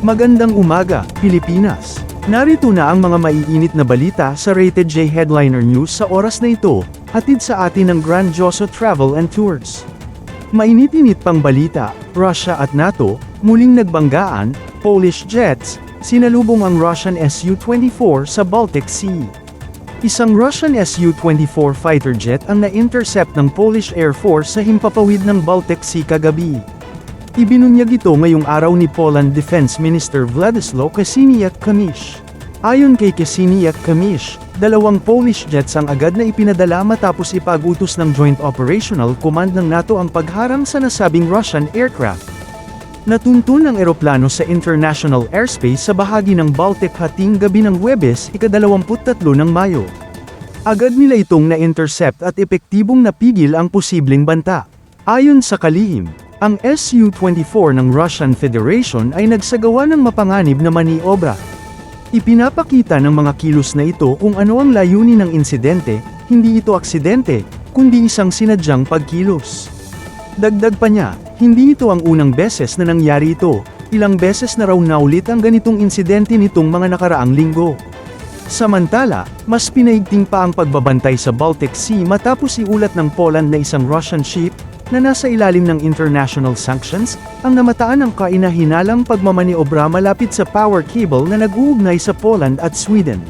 Magandang umaga, Pilipinas. Narito na ang mga maiinit na balita sa Rated J Headliner News sa oras na ito, hatid sa atin ng Grandioso Travel and Tours. Mainit-init pang balita, Russia at NATO, muling nagbanggaan, Polish jets, sinalubong ang Russian Su-24 sa Baltic Sea. Isang Russian Su-24 fighter jet ang na-intercept ng Polish Air Force sa himpapawid ng Baltic Sea kagabi. Ibinunyag ito ngayong araw ni Poland Defense Minister Władysław Kosiniak-Kamysz. Ayon kay Kosiniak-Kamysz, dalawang Polish jets ang agad na ipinadala matapos ipag-utos ng Joint Operational Command ng NATO ang pagharang sa nasabing Russian aircraft. Natuntun ang eroplano sa international airspace sa bahagi ng Baltic hating gabi ng Huwebes, ika-23 ng Mayo. Agad nila itong na-intercept at epektibong napigil ang posibleng banta. Ayon sa kalihim, ang Su-24 ng Russian Federation ay nagsagawa ng mapanganib na maniobra. Ipinapakita ng mga kilos na ito kung ano ang layunin ng insidente, hindi ito aksidente, kundi isang sinadyang pagkilos. Dagdag pa niya, hindi ito ang unang beses na nangyari ito, ilang beses na raw naulit ang ganitong insidente nitong mga nakaraang linggo. Samantala, mas pinaigting pa ang pagbabantay sa Baltic Sea matapos iulat ng Poland na isang Russian ship, na nasa ilalim ng international sanctions, ang namataan ng kainahinalang pagmamaniobra malapit sa power cable na nag-uugnay sa Poland at Sweden.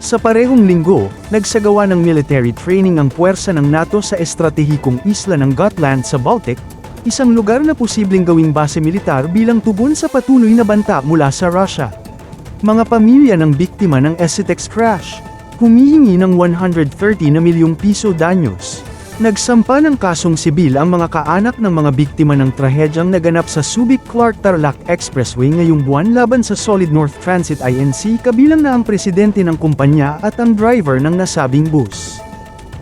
Sa parehong linggo, nagsagawa ng military training ang puwersa ng NATO sa estratehikong isla ng Gotland sa Baltic, isang lugar na posibleng gawing base militar bilang tugon sa patuloy na banta mula sa Russia. Mga pamilya ng biktima ng Esitex crash, humihingi ng 130 na milyong piso danyos. Nagsampa ng kasong sibil ang mga kaanak ng mga biktima ng trahedyang naganap sa Subic-Clark-Tarlac Expressway ngayong buwan laban sa Solid North Transit INC kabilang na ang presidente ng kumpanya at ang driver ng nasabing bus.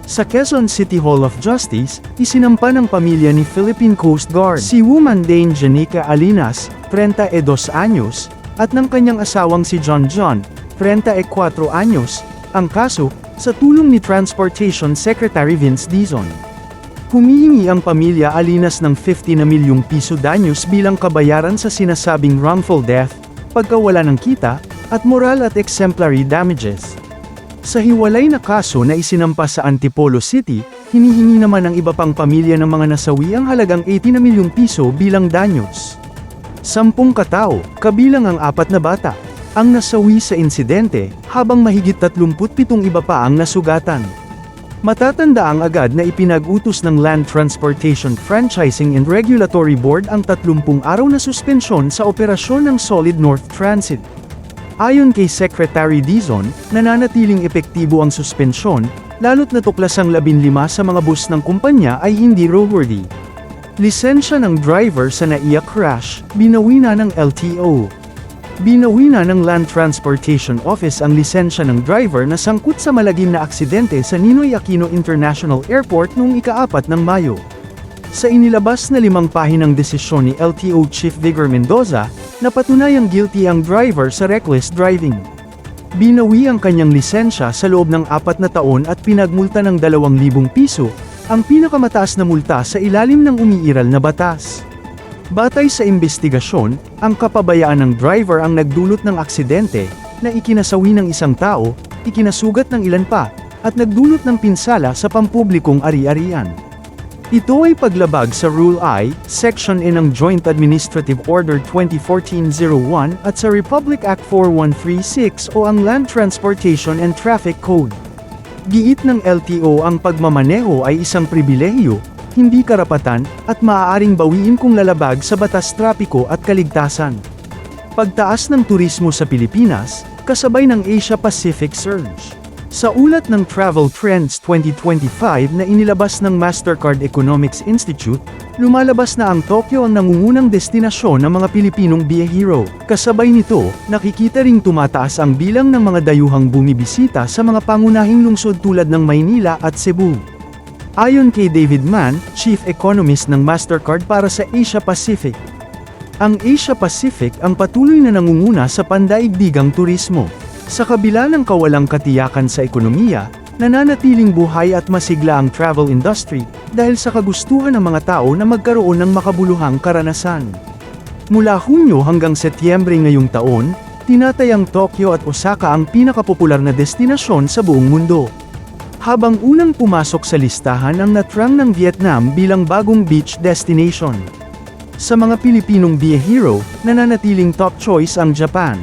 Sa Quezon City Hall of Justice, isinampa ng pamilya ni Philippine Coast Guard si Woman Dane Janica Alinas, 32 anyos, at ng kanyang asawang si John John, 34 anyos, ang kaso, sa tulong ni Transportation Secretary Vince Dizon. Humihingi ang pamilya Alinas ng 50 na milyong piso danyos bilang kabayaran sa sinasabing wrongful death, pagkawala ng kita, at moral at exemplary damages. Sa hiwalay na kaso na isinampa sa Antipolo City, hinihingi naman ng iba pang pamilya ng mga nasawi ang halagang 80 na milyong piso bilang danyos. Sampung katao, kabilang ang apat na bata, ang nasawi sa insidente, habang mahigit 37 iba pa ang nasugatan. Matatanda ang agad na ipinag-utos ng Land Transportation Franchising and Regulatory Board ang 30 araw na suspensyon sa operasyon ng Solid North Transit. Ayon kay Secretary Dizon, nananatiling epektibo ang suspensyon, lalo't natuklasang 15 sa mga bus ng kumpanya ay hindi roadworthy. Lisensya ng driver sa naiya crash, binawi na ng LTO. Binawi na ng Land Transportation Office ang lisensya ng driver na sangkot sa malagim na aksidente sa Ninoy Aquino International Airport noong ikaapat ng Mayo. Sa inilabas na limang pahinang desisyon ni LTO Chief Vigor Mendoza, napatunayang guilty ang driver sa reckless driving. Binawi ang kanyang lisensya sa loob ng apat na taon at pinagmulta ng 2,000 piso, ang pinakamataas na multa sa ilalim ng umiiral na batas. Batay sa investigasyon, ang kapabayaan ng driver ang nagdulot ng aksidente, na ikinasawi ng isang tao, ikinasugat ng ilan pa, at nagdulot ng pinsala sa pampublikong ari-arian. Ito ay paglabag sa Rule I, Section N ng Joint Administrative Order 2014-01 at sa Republic Act 4136 o ang Land Transportation and Traffic Code. Giit ng LTO ang pagmamaneho ay isang pribilehiyo, hindi karapatan, at maaaring bawiin kung lalabag sa batas trapiko at kaligtasan. Pagtaas ng turismo sa Pilipinas, kasabay ng Asia-Pacific Surge. Sa ulat ng Travel Trends 2025 na inilabas ng Mastercard Economics Institute, lumalabas na ang Tokyo ang nangungunang destinasyon ng mga Pilipinong biyahero. Kasabay nito, nakikita ring tumataas ang bilang ng mga dayuhang bumibisita sa mga pangunahing lungsod tulad ng Maynila at Cebu. Ayon kay David Mann, Chief Economist ng Mastercard para sa Asia Pacific. Ang Asia Pacific ang patuloy na nangunguna sa pandaigdigang turismo. Sa kabila ng kawalang katiyakan sa ekonomiya, nananatiling buhay at masigla ang travel industry dahil sa kagustuhan ng mga tao na magkaroon ng makabuluhang karanasan. Mula Hunyo hanggang Setyembre ngayong taon, tinatayang Tokyo at Osaka ang pinakapopular na destinasyon sa buong mundo. Habang unang pumasok sa listahan ang natrang ng Vietnam bilang bagong beach destination. Sa mga Pilipinong biyahero, nananatiling top choice ang Japan.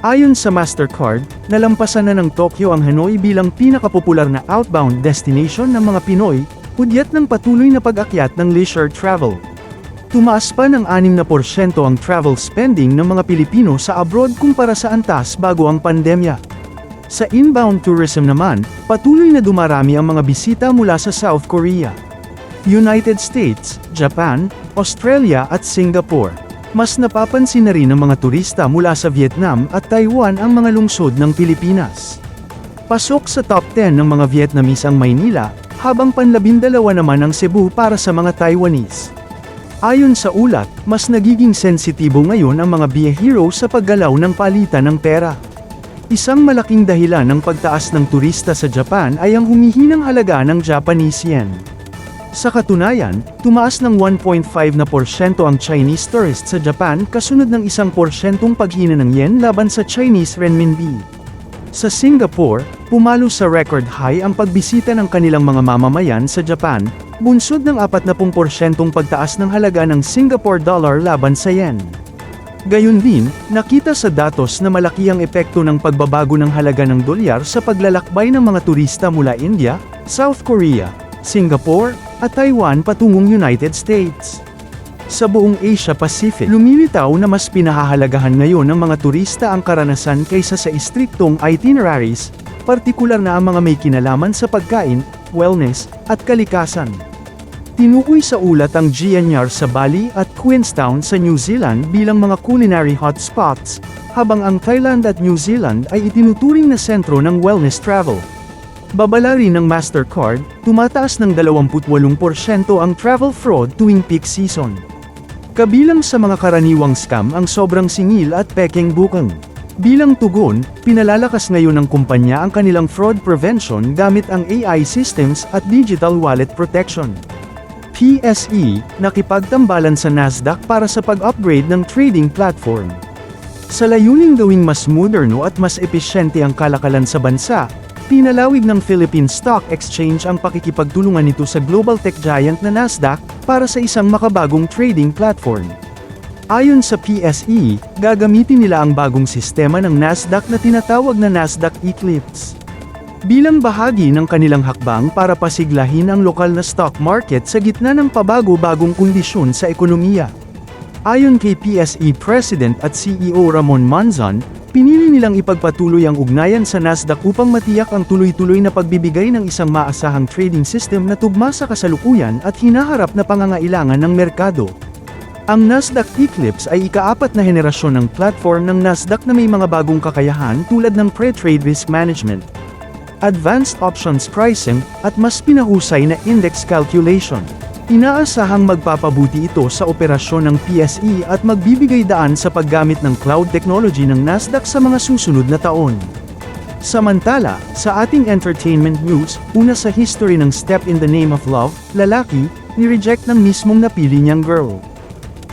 Ayon sa MasterCard, nalampasan na ng Tokyo ang Hanoi bilang pinakapopular na outbound destination ng mga Pinoy, hudyat ng patuloy na pag-akyat ng leisure travel. Tumaas pa ng 6% ang travel spending ng mga Pilipino sa abroad kumpara sa antas bago ang pandemya. Sa inbound tourism naman, patuloy na dumarami ang mga bisita mula sa South Korea, United States, Japan, Australia at Singapore. Mas napapansin na rin ng mga turista mula sa Vietnam at Taiwan ang mga lungsod ng Pilipinas. Pasok sa top 10 ng mga Vietnamese ang Maynila, habang panlabindalawa naman ang Cebu para sa mga Taiwanese. Ayon sa ulat, mas nagiging sensitibo ngayon ang mga biyahero sa paggalaw ng palitan ng pera. Isang malaking dahilan ng pagtaas ng turista sa Japan ay ang humihinang halaga ng Japanese yen. Sa katunayan, tumaas ng 1.5 na porsyento ang Chinese tourists sa Japan kasunod ng isang porsyentong paghina ng yen laban sa Chinese renminbi. Sa Singapore, pumalo sa record high ang pagbisita ng kanilang mga mamamayan sa Japan, bunsod ng 40% pagtaas ng halaga ng Singapore dollar laban sa yen. Gayun din, nakita sa datos na malaki ang epekto ng pagbabago ng halaga ng dolyar sa paglalakbay ng mga turista mula India, South Korea, Singapore, at Taiwan patungong United States. Sa buong Asia Pacific, lumilitaw na mas pinahahalagahan ngayon ng mga turista ang karanasan kaysa sa istriktong itineraries, partikular na ang mga may kinalaman sa pagkain, wellness, at kalikasan. Tinukoy sa ulat ang GNR sa Bali at Queenstown sa New Zealand bilang mga culinary hotspots, habang ang Thailand at New Zealand ay itinuturing na sentro ng wellness travel. Babala rin ng MasterCard, tumataas ng 28% ang travel fraud tuwing peak season. Kabilang sa mga karaniwang scam ang sobrang singil at peking bukang. Bilang tugon, pinalalakas ngayon ng kumpanya ang kanilang fraud prevention gamit ang AI systems at digital wallet protection. PSE, nakipagtambalan sa Nasdaq para sa pag-upgrade ng trading platform. Sa layuning gawing mas moderno at mas epesyente ang kalakalan sa bansa, Pinalawig ng Philippine Stock Exchange ang pakikipagtulungan nito sa global tech giant na Nasdaq para sa isang makabagong trading platform. Ayon sa PSE, gagamitin nila ang bagong sistema ng Nasdaq na tinatawag na Nasdaq Eclipse. Bilang bahagi ng kanilang hakbang para pasiglahin ang lokal na stock market sa gitna ng pabago-bagong kondisyon sa ekonomiya. Ayon kay PSE President at CEO Ramon Manzon, Pinili nilang ipagpatuloy ang ugnayan sa Nasdaq upang matiyak ang tuloy-tuloy na pagbibigay ng isang maasahang trading system na tugma sa kasalukuyan at hinaharap na pangangailangan ng merkado. Ang Nasdaq Eclipse ay ikaapat na henerasyon ng platform ng Nasdaq na may mga bagong kakayahan tulad ng pre-trade risk management, advanced options pricing, at mas pinahusay na index calculation. Inaasahang magpapabuti ito sa operasyon ng PSE at magbibigay daan sa paggamit ng cloud technology ng Nasdaq sa mga susunod na taon. Samantala, sa ating entertainment news, una sa history ng Step in the Name of Love, lalaki, ni-reject ng mismong napili niyang girl.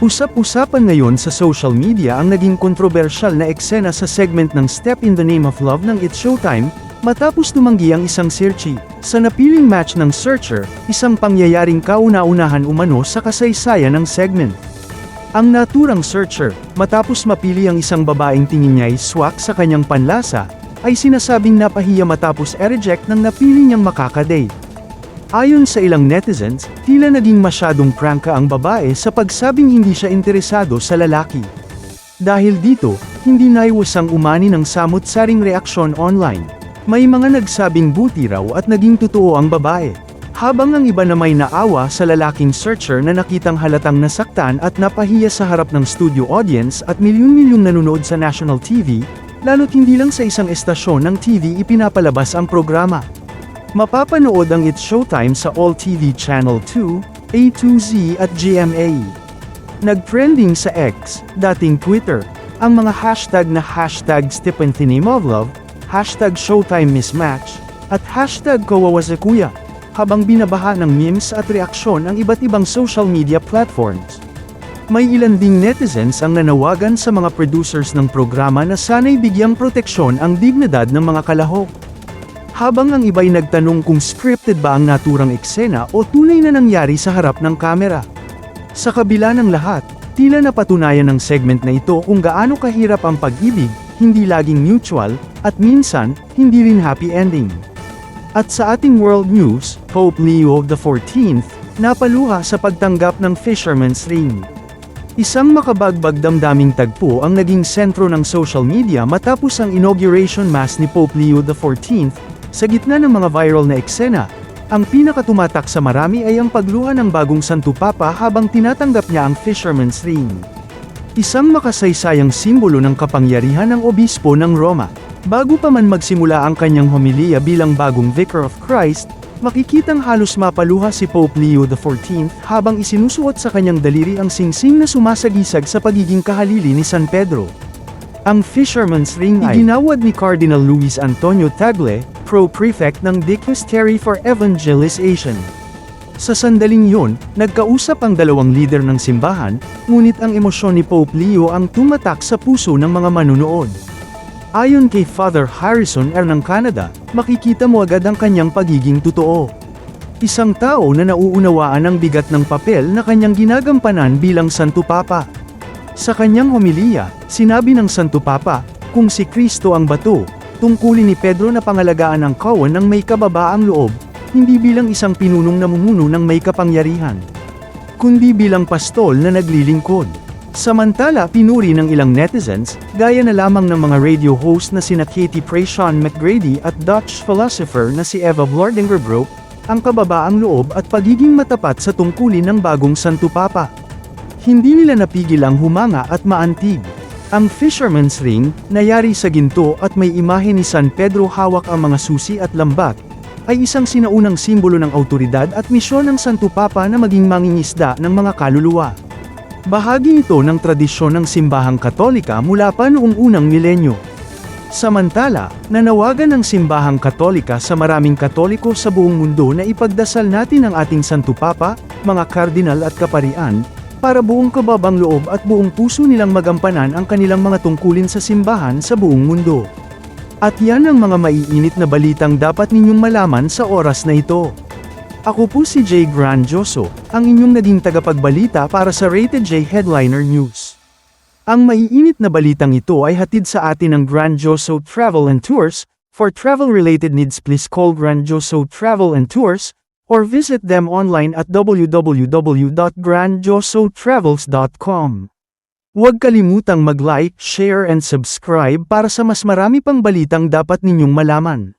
Usap-usapan ngayon sa social media ang naging kontrobersyal na eksena sa segment ng Step in the Name of Love ng It's Showtime, Matapos tumanggi ang isang searchy, sa napiling match ng searcher, isang pangyayaring kauna-unahan umano sa kasaysayan ng segment. Ang naturang searcher, matapos mapili ang isang babaeng tingin niya ay swak sa kanyang panlasa, ay sinasabing napahiya matapos e-reject ng napili niyang makakadate. Ayon sa ilang netizens, tila naging masyadong prangka ang babae sa pagsabing hindi siya interesado sa lalaki. Dahil dito, hindi naiwasang umani ng samot-saring reaksyon online. May mga nagsabing buti raw at naging totoo ang babae. Habang ang iba na may naawa sa lalaking searcher na nakitang halatang nasaktan at napahiya sa harap ng studio audience at milyon-milyong nanonood sa national TV, lalo't hindi lang sa isang estasyon ng TV ipinapalabas ang programa. Mapapanood ang It's Showtime sa All TV Channel 2, A2Z at GMA. Nag-trending sa X, dating Twitter, ang mga hashtag na hashtag Stephen Love, hashtag Showtime Mismatch, at hashtag Kuya, habang binabaha ng memes at reaksyon ang iba't ibang social media platforms. May ilan ding netizens ang nanawagan sa mga producers ng programa na sana'y bigyang proteksyon ang dignidad ng mga kalahok. Habang ang iba'y nagtanong kung scripted ba ang naturang eksena o tunay na nangyari sa harap ng kamera. Sa kabila ng lahat, tila napatunayan ng segment na ito kung gaano kahirap ang pag-ibig, hindi laging mutual, at minsan, hindi rin happy ending. At sa ating world news, Pope Leo XIV, napaluha sa pagtanggap ng Fisherman's Ring. Isang makabagbag damdaming tagpo ang naging sentro ng social media matapos ang inauguration mass ni Pope Leo XIV, sa gitna ng mga viral na eksena, ang pinakatumatak sa marami ay ang pagluha ng bagong Santo Papa habang tinatanggap niya ang Fisherman's Ring. Isang makasaysayang simbolo ng kapangyarihan ng obispo ng Roma. Bago pa man magsimula ang kanyang homilya bilang bagong Vicar of Christ, makikitang halos mapaluha si Pope Leo XIV habang isinusuot sa kanyang daliri ang singsing na sumasagisag sa pagiging kahalili ni San Pedro. Ang Fisherman's Ring ay ginawad ni Cardinal Luis Antonio Tagle, Pro-Prefect ng Dicastery for Evangelization. Sa sandaling yun, nagkausap ang dalawang lider ng simbahan, ngunit ang emosyon ni Pope Leo ang tumatak sa puso ng mga manunood. Ayon kay Father Harrison R. ng Canada, makikita mo agad ang kanyang pagiging totoo. Isang tao na nauunawaan ang bigat ng papel na kanyang ginagampanan bilang Santo Papa. Sa kanyang homilya, sinabi ng Santo Papa, kung si Kristo ang bato, tungkulin ni Pedro na pangalagaan ang kawan ng may kababaang loob, hindi bilang isang pinunong namumuno ng may kapangyarihan, kundi bilang pastol na naglilingkod. Samantala pinuri ng ilang netizens, gaya na lamang ng mga radio host na sina Katie Pray Sean McGrady at Dutch philosopher na si Eva Vlardengerbroek, ang kababaang loob at pagiging matapat sa tungkulin ng bagong Santo Papa. Hindi nila napigil ang humanga at maantig. Ang Fisherman's Ring, nayari sa ginto at may imahe ni San Pedro hawak ang mga susi at lambat, ay isang sinaunang simbolo ng autoridad at misyon ng Santo Papa na maging mangingisda ng mga kaluluwa. Bahagi ito ng tradisyon ng simbahang katolika mula pa noong unang milenyo. Samantala, nanawagan ng simbahang katolika sa maraming katoliko sa buong mundo na ipagdasal natin ang ating Santo Papa, mga kardinal at kaparian, para buong kababang loob at buong puso nilang magampanan ang kanilang mga tungkulin sa simbahan sa buong mundo. At yan ang mga maiinit na balitang dapat ninyong malaman sa oras na ito. Ako po si Jay Grandioso, ang inyong naging tagapagbalita para sa Rated J Headliner News. Ang maiinit na balitang ito ay hatid sa atin ng Grandioso Travel and Tours. For travel-related needs please call Grandioso Travel and Tours, or visit them online at www.grandiosotravels.com. Huwag kalimutang mag-like, share and subscribe para sa mas marami pang balitang dapat ninyong malaman.